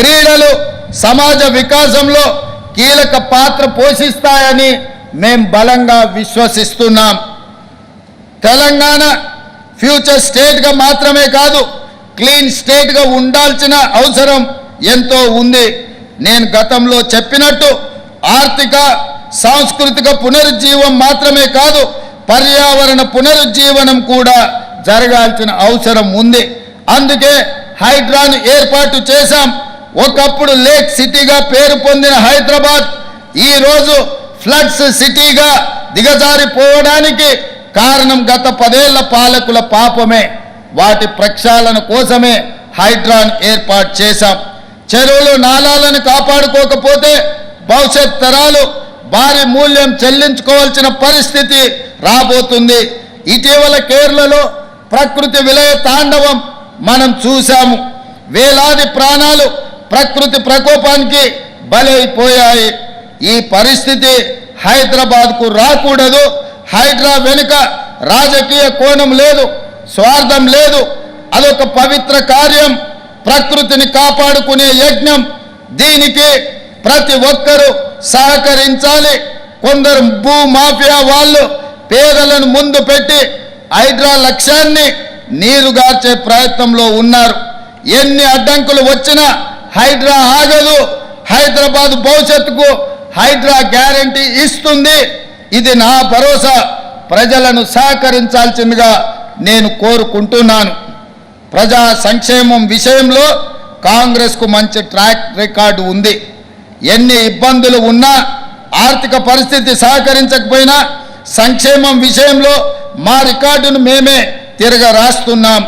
క్రీడలు సమాజ వికాసంలో కీలక పాత్ర పోషిస్తాయని మేం బలంగా విశ్వసిస్తున్నాం. తెలంగాణ ఫ్యూచర్ స్టేట్గా మాత్రమే కాదు క్లీన్ స్టేట్గా ఉండాల్సిన అవసరం ఎంతో ఉంది. నేను గతంలో చెప్పినట్టు ఆర్థిక సాంస్కృతిక పునరుజ్జీవం మాత్రమే కాదు పర్యావరణ పునరుజ్జీవనం కూడా జరగాల్సిన అవసరం ఉంది. అందుకే హైడ్రాను ఏర్పాటు చేశాం. ఒకప్పుడు లేక్ సిటీగా పేరు పొందిన హైదరాబాద్ ఈరోజు ఫ్లడ్స్ సిటీగా దిగజారిపోవడానికి కారణం గత పదేళ్ళ పాలకుల పాపమే. వాటి ప్రక్షాళన కోసమే హైడ్రాన్ ఏర్పాటు చేశాం. చెరువులు నాలాలను కాపాడుకోకపోతే భవిష్యత్ తరాలు భారీ మూల్యం చెల్లించుకోవాల్సిన పరిస్థితి రాబోతుంది. ఇటీవల కేరళలో ప్రకృతి విలయ తాండవం మనం చూశాము. వేలాది ప్రాణాలు ప్రకృతి ప్రకోపానికి బలైపోయాయి. ఈ పరిస్థితి హైదరాబాద్కు రాకూడదు. హైడ్రా వెనుక రాజకీయ కోణం లేదు స్వార్థం లేదు. అదొక పవిత్ర కార్యం. ప్రకృతిని కాపాడుకునే యజ్ఞం. దీనికి ప్రతి ఒక్కరూ సహకరించాలి. కొందరు భూ మాఫియా వాళ్ళు పేదలను ముందు పెట్టి హైడ్రా లక్ష్యాన్ని నీరుగార్చే ప్రయత్నంలో ఉన్నారు. ఎన్ని అడ్డంకులు వచ్చినా హైడ్రా ఆగదు. హైదరాబాద్ భవిష్యత్తుకు హైడ్రా గ్యారంటీ ఇస్తుంది. ఇది నా భరోసా. ప్రజలను సహకరించాల్సిందిగా నేను కోరుకుంటున్నాను. ప్రజా సంక్షేమం విషయంలో కాంగ్రెస్కు మంచి ట్రాక్ రికార్డు ఉంది. ఎన్ని ఇబ్బందులు ఉన్నా ఆర్థిక పరిస్థితి సహకరించకపోయినా సంక్షేమం విషయంలో మా రికార్డును మేమే తిరగ రాస్తున్నాం